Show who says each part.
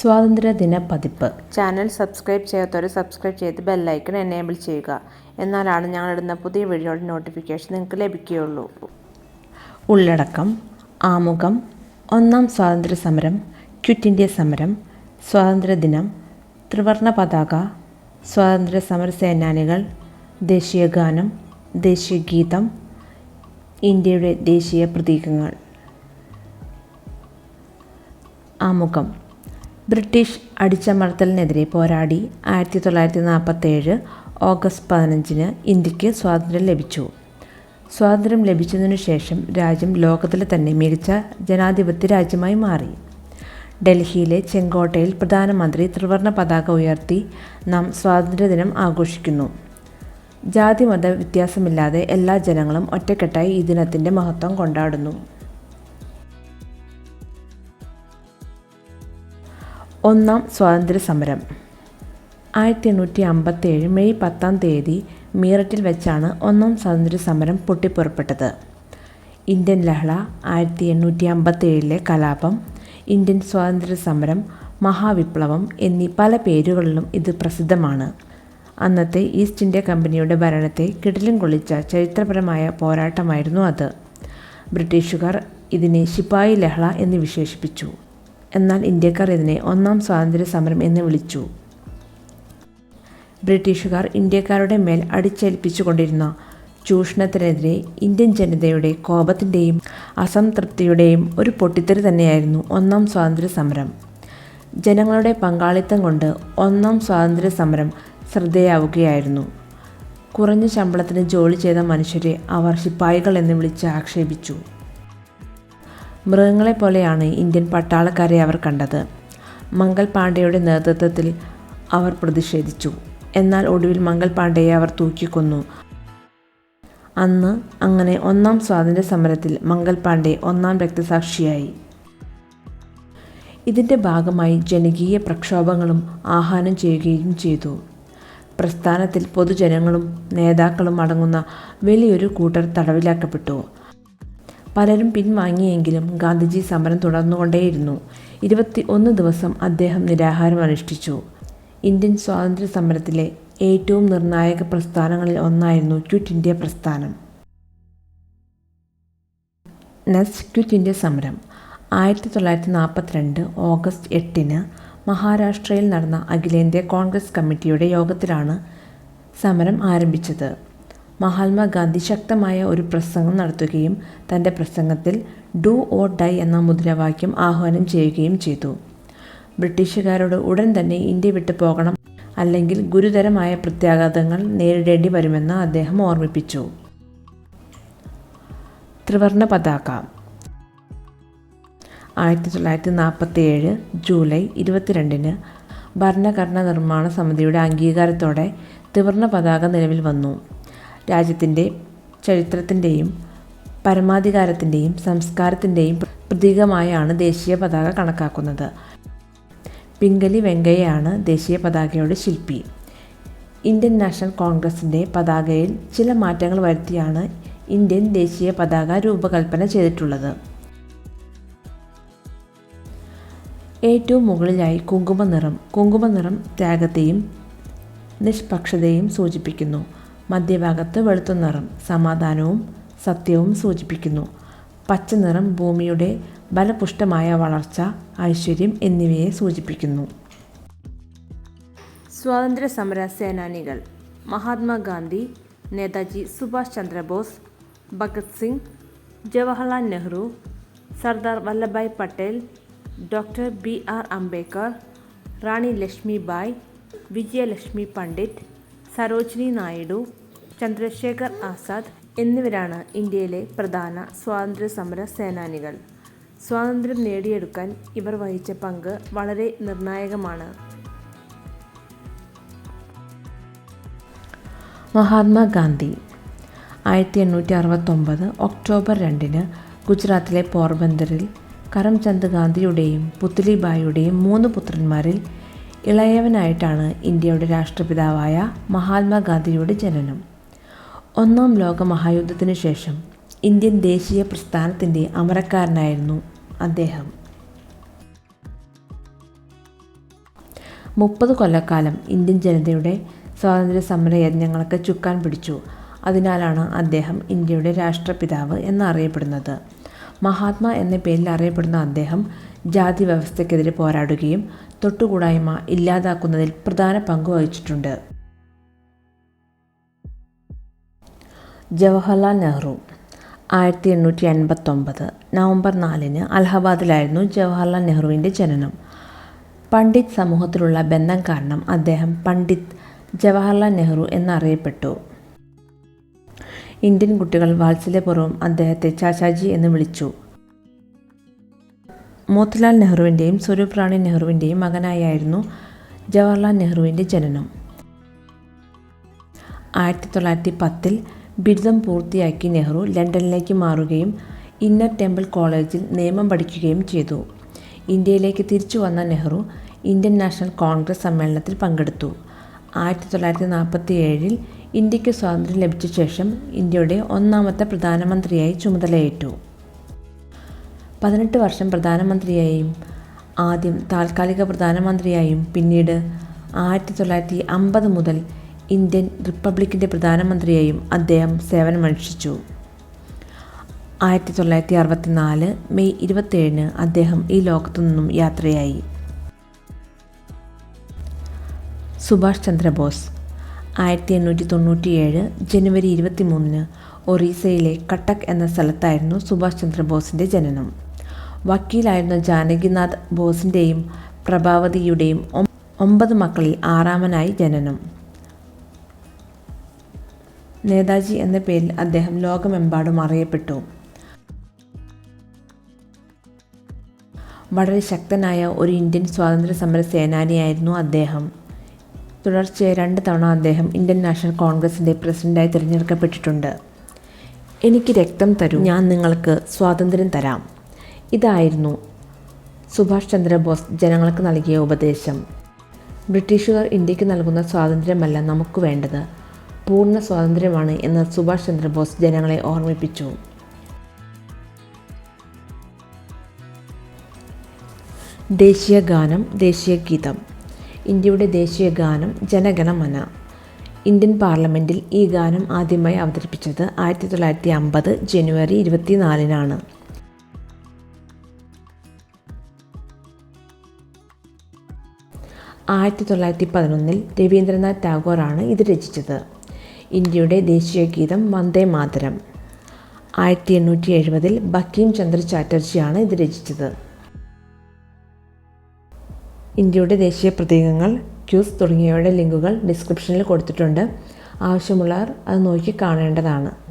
Speaker 1: സ്വാതന്ത്ര്യദിന പതിപ്പ്.
Speaker 2: Channel subscribe ചെയ്യാത്തവർ സബ്സ്ക്രൈബ് ചെയ്ത് ബെല്ലൈക്കൺ എനേബിൾ ചെയ്യുക. എന്നാലാണ് ഞങ്ങളിടുന്ന പുതിയ വീഡിയോയുടെ നോട്ടിഫിക്കേഷൻ നിങ്ങൾക്ക് ലഭിക്കുകയുള്ളൂ.
Speaker 1: ഉള്ളടക്കം ആമുഖം ഒന്നാം സ്വാതന്ത്ര്യ സമരം ക്വിറ്റ് ഇന്ത്യ സമരം സ്വാതന്ത്ര്യദിനം ത്രിവർണ പതാക സ്വാതന്ത്ര്യ സമര സേനാനികൾ ദേശീയ ഗാനം ദേശീയ ഗീതം ഇന്ത്യയുടെ ദേശീയ പ്രതീകങ്ങൾ. ആമുഖം ബ്രിട്ടീഷ് അടിച്ചമർത്തലിനെതിരെ പോരാടി ആയിരത്തി തൊള്ളായിരത്തി നാൽപ്പത്തേഴ് ഓഗസ്റ്റ് പതിനഞ്ചിന് ഇന്ത്യയ്ക്ക് സ്വാതന്ത്ര്യം ലഭിച്ചു. സ്വാതന്ത്ര്യം ലഭിച്ചതിനു ശേഷം രാജ്യം ലോകത്തിലെ തന്നെ മികച്ച ജനാധിപത്യ രാജ്യമായി മാറി. ഡൽഹിയിലെ ചെങ്കോട്ടയിൽ പ്രധാനമന്ത്രി ത്രിവർണ പതാക ഉയർത്തി നാം സ്വാതന്ത്ര്യദിനം ആഘോഷിക്കുന്നു. ജാതിമത വ്യത്യാസമില്ലാതെ എല്ലാ ജനങ്ങളും ഒറ്റക്കെട്ടായി ഈ ദിനത്തിന്റെ മഹത്വം കൊണ്ടാടുന്നു. ഒന്നാം സ്വാതന്ത്ര്യ സമരം ആയിരത്തി എണ്ണൂറ്റി അമ്പത്തേഴ് മെയ് പത്താം തീയതി മീററ്റിൽ വെച്ചാണ് ഒന്നാം സ്വാതന്ത്ര്യ സമരം പൊട്ടിപ്പുറപ്പെട്ടത്. ഇന്ത്യൻ ലഹള ആയിരത്തി എണ്ണൂറ്റി അമ്പത്തേഴിലെ കലാപം ഇന്ത്യൻ സ്വാതന്ത്ര്യ സമരം മഹാവിപ്ലവം എന്നീ പല പേരുകളിലും ഇത് പ്രസിദ്ധമാണ്. അന്നത്തെ ഈസ്റ്റ് ഇന്ത്യ കമ്പനിയുടെ ഭരണത്തെ കിടിലും കൊള്ളിച്ച ചരിത്രപരമായ പോരാട്ടമായിരുന്നു അത്. ബ്രിട്ടീഷുകാർ ഇതിനെ ശിപായി ലഹള എന്ന് വിശേഷിപ്പിച്ചു. എന്നാൽ ഇന്ത്യക്കാർ ഇതിനെ ഒന്നാം സ്വാതന്ത്ര്യ സമരം എന്ന് വിളിച്ചു. ബ്രിട്ടീഷുകാർ ഇന്ത്യക്കാരുടെ മേൽ അടിച്ചേൽപ്പിച്ചുകൊണ്ടിരുന്ന ചൂഷണത്തിനെതിരെ ഇന്ത്യൻ ജനതയുടെ കോപത്തിന്റെയും അസംതൃപ്തിയുടെയും ഒരു പൊട്ടിത്തെറി തന്നെയായിരുന്നു ഒന്നാം സ്വാതന്ത്ര്യ സമരം ജനങ്ങളുടെ പങ്കാളിത്തം കൊണ്ട് ഒന്നാം സ്വാതന്ത്ര്യ സമരം ശ്രദ്ധേയാവുകയായിരുന്നു. കുറഞ്ഞ ശമ്പളത്തിന് ജോലി ചെയ്ത മനുഷ്യരെ അവർ ശിപ്പായികൾ എന്ന് വിളിച്ച് ആക്ഷേപിച്ചു. മൃഗങ്ങളെപ്പോലെയാണ് ഇന്ത്യൻ പട്ടാളക്കാരെ അവർ കണ്ടത്. മംഗൾ പാണ്ഡെയുടെ നേതൃത്വത്തിൽ അവർ പ്രതിഷേധിച്ചു. എന്നാൽ ഒടുവിൽ മംഗൾ പാണ്ഡെയെ അവർ തൂക്കിക്കൊന്നു. അന്ന് അങ്ങനെ ഒന്നാം സ്വാതന്ത്ര്യ സമരത്തിൽ മംഗൾ പാണ്ഡെ ഒന്നാം രക്തസാക്ഷിയായി. ഇതിന്റെ ഭാഗമായി ജനകീയ പ്രക്ഷോഭങ്ങളും ആഹ്വാനം ചെയ്യുകയും ചെയ്തു. പ്രസ്ഥാനത്തിൽ പൊതുജനങ്ങളും നേതാക്കളും അടങ്ങുന്ന വലിയൊരു കൂട്ടർ തടവിലാക്കപ്പെട്ടു. പലരും പിൻവാങ്ങിയെങ്കിലും ഗാന്ധിജി സമരം തുടർന്നുകൊണ്ടേയിരുന്നു. ഇരുപത്തി ഒന്ന് ദിവസം അദ്ദേഹം നിരാഹാരം അനുഷ്ഠിച്ചു. ഇന്ത്യൻ സ്വാതന്ത്ര്യ സമരത്തിലെ ഏറ്റവും നിർണായക പ്രസ്ഥാനങ്ങളിൽ ഒന്നായിരുന്നു ക്വിറ്റ് ഇന്ത്യ പ്രസ്ഥാനം. നെക്സ്റ്റ് ക്വിറ്റ് ഇന്ത്യ സമരം. ആയിരത്തി തൊള്ളായിരത്തി നാൽപ്പത്തിരണ്ട് ഓഗസ്റ്റ് എട്ടിന് മഹാരാഷ്ട്രയിൽ നടന്ന അഖിലേന്ത്യാ കോൺഗ്രസ് കമ്മിറ്റിയുടെ യോഗത്തിലാണ് സമരം ആരംഭിച്ചത്. മഹാത്മാഗാന്ധി ശക്തമായ ഒരു പ്രസംഗം നടത്തുകയും തന്റെ പ്രസംഗത്തിൽ ഡു ഓർ ഡൈ എന്ന മുദ്രാവാക്യം ആഹ്വാനം ചെയ്യുകയും ചെയ്തു. ബ്രിട്ടീഷുകാരോട് ഉടൻ തന്നെ ഇന്ത്യ വിട്ടു പോകണം അല്ലെങ്കിൽ ഗുരുതരമായ പ്രത്യാഘാതങ്ങൾ നേരിടേണ്ടി വരുമെന്ന് അദ്ദേഹം ഓർമ്മിപ്പിച്ചു. ത്രിവർണ പതാക. ആയിരത്തി തൊള്ളായിരത്തി നാൽപ്പത്തി ഏഴ് ജൂലൈ ഇരുപത്തിരണ്ടിന് ഭരണഘടന നിർമ്മാണ സമിതിയുടെ അംഗീകാരത്തോടെ ത്രിവർണ പതാക നിലവിൽ വന്നു. രാജ്യത്തിന്റെ ചരിത്രത്തിന്റെയും പരമാധികാരത്തിന്റെയും സംസ്കാരത്തിന്റെയും പ്രതീകമായാണ് ദേശീയ പതാക കണക്കാക്കുന്നത്. പിങ്കലി വെങ്കയ്യയാണ് ദേശീയ പതാകയുടെ ശില്പി. ഇന്ത്യൻ നാഷണൽ കോൺഗ്രസിന്റെ പതാകയിൽ ചില മാറ്റങ്ങൾ വരുത്തിയാണ് ഇന്ത്യൻ ദേശീയ പതാക രൂപകൽപ്പന ചെയ്തിട്ടുള്ളത്. ഏറ്റവും മുകളിലായി കുങ്കുമ നിറം കുങ്കുമ നിറം ത്യാഗത്തെയും നിഷ്പക്ഷതയും സൂചിപ്പിക്കുന്നു. മധ്യഭാഗത്ത് വെളുത്ത നിറം സമാധാനവും സത്യവും സൂചിപ്പിക്കുന്നു. പച്ച നിറം ഭൂമിയുടെ ബലപുഷ്ടമായ വളർച്ച ഐശ്വര്യം എന്നിവയെ സൂചിപ്പിക്കുന്നു.
Speaker 2: സ്വാതന്ത്ര്യ സമര സേനാനികൾ Mahatma Gandhi Netaji Subhash Chandra Bose Bhagat Singh Jawaharlal Nehru Sardar Vallabhbhai Patel doctor B R Ambedkar Rani Lakshmibai Vijayalakshmi Pandit Sarojini Naidu Chandrashekhar Azad എന്നിവരാണ് ഇന്ത്യയിലെ പ്രധാന സ്വാതന്ത്ര്യ സമര സേനാനികൾ. സ്വാതന്ത്ര്യം നേടിയെടുക്കാൻ ഇവർ വഹിച്ച പങ്ക് വളരെ നിർണായകമാണ്.
Speaker 1: മഹാത്മാഗാന്ധി ആയിരത്തി എണ്ണൂറ്റി അറുപത്തൊമ്പത് ഒക്ടോബർ രണ്ടിന് ഗുജറാത്തിലെ പോർബന്ദറിൽ കരംചന്ദ് ഗാന്ധിയുടെയും പുത്ലിബായിയുടെയും മൂന്ന് പുത്രന്മാരിൽ ഇളയവനായിട്ടാണ് ഇന്ത്യയുടെ രാഷ്ട്രപിതാവായ മഹാത്മാഗാന്ധിയുടെ ജനനം. ഒന്നാം ലോക മഹായുദ്ധത്തിന് ശേഷം ഇന്ത്യൻ ദേശീയ പ്രസ്ഥാനത്തിന്റെ അമരക്കാരനായിരുന്നു അദ്ദേഹം. മുപ്പത് കൊല്ലക്കാലം ഇന്ത്യൻ ജനതയുടെ സ്വാതന്ത്ര്യ സമര യജ്ഞങ്ങൾക്ക് ചുക്കാൻ പിടിച്ചു. അതിനാലാണ് അദ്ദേഹം ഇന്ത്യയുടെ രാഷ്ട്രപിതാവ് എന്നറിയപ്പെടുന്നത്. മഹാത്മാ എന്ന പേരിൽ അറിയപ്പെടുന്ന അദ്ദേഹം ജാതി വ്യവസ്ഥയ്ക്കെതിരെ പോരാടുകയും തൊട്ടുകൂടായ്മ ഇല്ലാതാക്കുന്നതിൽ പ്രധാന പങ്ക് വഹിച്ചിട്ടുണ്ട്. ജവഹർലാൽ നെഹ്റു ആയിരത്തി എണ്ണൂറ്റി എൺപത്തൊമ്പത് നവംബർ നാലിന് അലഹബാദിലായിരുന്നു ജവഹർലാൽ നെഹ്റുവിന്റെ ജനനം. പണ്ഡിറ്റ് സമൂഹത്തിലുള്ള ബന്ധം കാരണം അദ്ദേഹം പണ്ഡിറ്റ് ജവഹർലാൽ നെഹ്റു എന്നറിയപ്പെട്ടു. ഇന്ത്യൻ കുട്ടികൾ വാത്സല്യപൂർവം അദ്ദേഹത്തെ ചാച്ചാജി എന്ന് വിളിച്ചു. മോത്തിലാൽ നെഹ്റുവിന്റെയും സ്വരൂപ് റാണി നെഹ്റുവിന്റെയും മകനായായിരുന്നു ജവഹർലാൽ നെഹ്റുവിന്റെ ജനനം. ആയിരത്തി തൊള്ളായിരത്തി പത്തിൽ ബിരുദം പൂർത്തിയാക്കി നെഹ്റു ലണ്ടനിലേക്ക് മാറുകയും ഇന്നർ ടെമ്പിൾ കോളേജിൽ നിയമം പഠിക്കുകയും ചെയ്തു. ഇന്ത്യയിലേക്ക് തിരിച്ചു വന്ന നെഹ്റു ഇന്ത്യൻ നാഷണൽ കോൺഗ്രസ് സമ്മേളനത്തിൽ പങ്കെടുത്തു. ആയിരത്തി തൊള്ളായിരത്തി നാൽപ്പത്തി ഏഴിൽ ഇന്ത്യയ്ക്ക് സ്വാതന്ത്ര്യം ലഭിച്ച ശേഷം ഇന്ത്യയുടെ ഒന്നാമത്തെ പ്രധാനമന്ത്രിയായി ചുമതലയേറ്റു. പതിനെട്ട് വർഷം പ്രധാനമന്ത്രിയായും ആദ്യം താൽക്കാലിക പ്രധാനമന്ത്രിയായും പിന്നീട് ആയിരത്തി തൊള്ളായിരത്തി അമ്പത് മുതൽ ഇന്ത്യൻ റിപ്പബ്ലിക്കിന്റെ പ്രധാനമന്ത്രിയായും അദ്ദേഹം സേവനമനുഷ്ഠിച്ചു. ആയിരത്തി തൊള്ളായിരത്തി അറുപത്തിനാല് മെയ് ഇരുപത്തേഴിന് അദ്ദേഹം ഈ ലോകത്തു നിന്നും യാത്രയായി. സുഭാഷ് ചന്ദ്രബോസ് ആയിരത്തി എണ്ണൂറ്റി തൊണ്ണൂറ്റിയേഴ് ജനുവരി ഇരുപത്തി മൂന്നിന് ഒറീസയിലെ കട്ടക് എന്ന സ്ഥലത്തായിരുന്നു സുഭാഷ് ചന്ദ്രബോസിന്റെ ജനനം. വക്കീലായിരുന്ന ജാനകിനാഥ് ബോസിന്റെയും പ്രഭാവതിയുടെയും ഒമ്പത് മക്കളിൽ ആറാമനായി ജനനം. നേതാജി എന്ന പേരിൽ അദ്ദേഹം ലോകമെമ്പാടും അറിയപ്പെട്ടു. വളരെ ശക്തനായ ഒരു ഇന്ത്യൻ സ്വാതന്ത്ര്യ സമര സേനാനിയായിരുന്നു അദ്ദേഹം. തുടർച്ചയായി രണ്ട് തവണ അദ്ദേഹം ഇന്ത്യൻ നാഷണൽ കോൺഗ്രസിന്റെ പ്രസിഡന്റായി തിരഞ്ഞെടുക്കപ്പെട്ടിട്ടുണ്ട്. എനിക്ക് രക്തം തരൂ. ഞാൻ നിങ്ങൾക്ക് സ്വാതന്ത്ര്യം തരാം. ഇതായിരുന്നു സുഭാഷ് ചന്ദ്രബോസ് ജനങ്ങൾക്ക് നൽകിയ ഉപദേശം. ബ്രിട്ടീഷുകാർ ഇന്ത്യയ്ക്ക് നൽകുന്ന സ്വാതന്ത്ര്യമല്ല നമുക്ക് വേണ്ടത്. പൂർണ സ്വാതന്ത്ര്യമാണ് എന്ന് സുഭാഷ് ചന്ദ്രബോസ് ജനങ്ങളെ ഓർമ്മിപ്പിച്ചു. ദേശീയ ഗാനം ദേശീയ ഗീതം ഇന്ത്യയുടെ ദേശീയ ഗാനം ജനഗണമന. ഇന്ത്യൻ പാർലമെന്റിൽ ഈ ഗാനം ആദ്യമായി അവതരിപ്പിച്ചത് ആയിരത്തി തൊള്ളായിരത്തി അമ്പത് ജനുവരി ഇരുപത്തിനാലിനാണ്. ആയിരത്തി തൊള്ളായിരത്തി പതിനൊന്നിൽ രവീന്ദ്രനാഥ് ടാഗോറാണ് ഇത് രചിച്ചത്. ഇന്ത്യയുടെ ദേശീയ ഗീതം വന്ദേ മാതരം. ആയിരത്തി എണ്ണൂറ്റി എഴുപതിൽ ബക്കീം ചന്ദ്ര ചാറ്റർജിയാണ് ഇത് രചിച്ചത്. ഇന്ത്യയുടെ ദേശീയ പ്രതീകങ്ങൾ ക്യൂസ് തുടങ്ങിയവയുടെ ലിങ്കുകൾ ഡിസ്ക്രിപ്ഷനിൽ കൊടുത്തിട്ടുണ്ട്. ആവശ്യമുള്ളവർ അത് നോക്കി കാണേണ്ടതാണ്.